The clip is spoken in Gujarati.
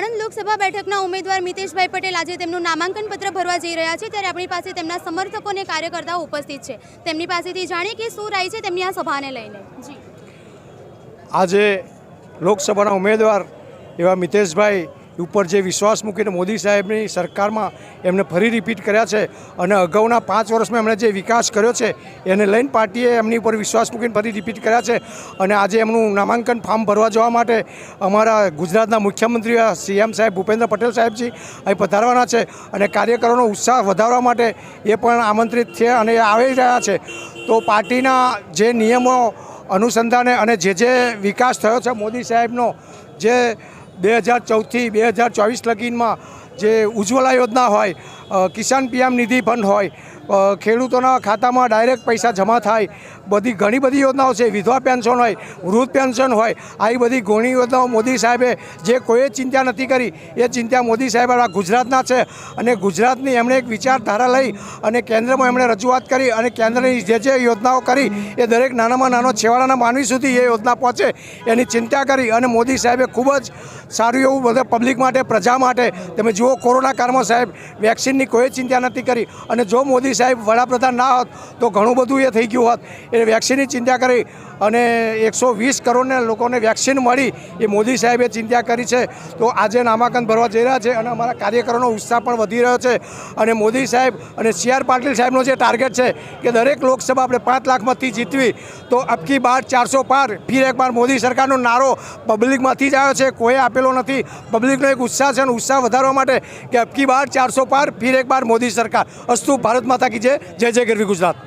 આણંદ લોકસભા બેઠકના ઉમેદવાર મિતેશભાઈ પટેલ આજે તેમનું નામાંકન પત્ર ભરવા જઈ રહ્યા છે ત્યારે આપણી પાસે તેમના સમર્થકો અને કાર્યકર્તાઓ ઉપસ્થિત છે. તેમની પાસેથી જાણીએ કે શું રાય છે તેમની આ સભાને લઈને. આજે લોકસભાના ઉમેદવાર એવા મિતેશભાઈ ઉપર જે વિશ્વાસ મૂકીને મોદી સાહેબની સરકારમાં એમને ફરી રિપીટ કર્યા છે અને અગાઉના પાંચ વર્ષમાં એમણે જે વિકાસ કર્યો છે, એને લઈને પાર્ટીએ એમની ઉપર વિશ્વાસ મૂકીને ફરી રિપીટ કર્યા છે. અને આજે એમનું નામાંકન ફોર્મ ભરવા જવા માટે અમારા ગુજરાતના મુખ્યમંત્રી સીએમ સાહેબ ભૂપેન્દ્ર પટેલ સાહેબજી અહીં પધારવાના છે અને કાર્યકરોનો ઉત્સાહ વધારવા માટે એ પણ આમંત્રિત છે અને એ આવી રહ્યા છે. તો પાર્ટીના જે નિયમો અનુસંધાને અને જે જે વિકાસ થયો છે, મોદી સાહેબનો જે બે હજાર ચૌદથી બે હજાર ચોવીસ લગીનમાં જે ઉજ્જવલા યોજના હોય કિસાન પીએમ નિધિ ફંડ હોય ખેડૂતોના ખાતામાં ડાયરેક્ટ પૈસા જમા થાય, બધી ઘણી બધી યોજનાઓ છે, વિધવા પેન્શન હોય, વૃદ્ધ પેન્શન હોય, આવી બધી ઘણી યોજનાઓ મોદી સાહેબે જે કોઈએ ચિંતા નથી કરી, એ ચિંતા મોદી સાહેબ આ ગુજરાતના છે અને ગુજરાતની એમણે એક વિચારધારા લઈ અને કેન્દ્રમાં એમણે રજૂઆત કરી અને કેન્દ્રની જે જે યોજનાઓ કરી, એ દરેક નાનામાં નાનો છેવાડાના માનવી સુધી એ યોજના પહોંચે, એની ચિંતા કરી અને મોદી સાહેબે ખૂબ જ સારું એવું બધા પબ્લિક માટે, પ્રજા માટે, તમે જુઓ કોરોના કાળમાં સાહેબ વેક્સિનની કોઈ ચિંતા નથી કરી અને જો મોદી સાહેબ વડાપ્રધાન ના હોત તો ઘણું બધું એ થઈ ગયું હોત. એ વેક્સિનની ચિંતા કરી અને એકસો વીસ કરોડને લોકોને વેક્સિન મળી એ મોદી સાહેબે ચિંતા કરી છે. તો આજે નામાંકન ભરવા જઈ રહ્યા છે અને અમારા કાર્યકરોનો ઉત્સાહ પણ વધી રહ્યો છે. અને મોદી સાહેબ અને સી આર પાટીલ સાહેબનો જે ટાર્ગેટ છે કે દરેક લોકસભા આપણે પાંચ લાખમાંથી જીતવી, તો અબકી બાર ચારસો પાર ફીર એક બાર મોદી સરકારનો નારો પબ્લિકમાંથી જ આવ્યો છે. કોઈ આપેલો નથી. પબ્લિકનો એક ઉત્સાહ છે અને ઉત્સાહ વધારવા માટે કે અબકી બાર ચારસો પાર, ફીર એક બાર મોદી સરકાર. અસ્તુ ભારત માતા કી જય જય જય ગરવી ગુજરાત.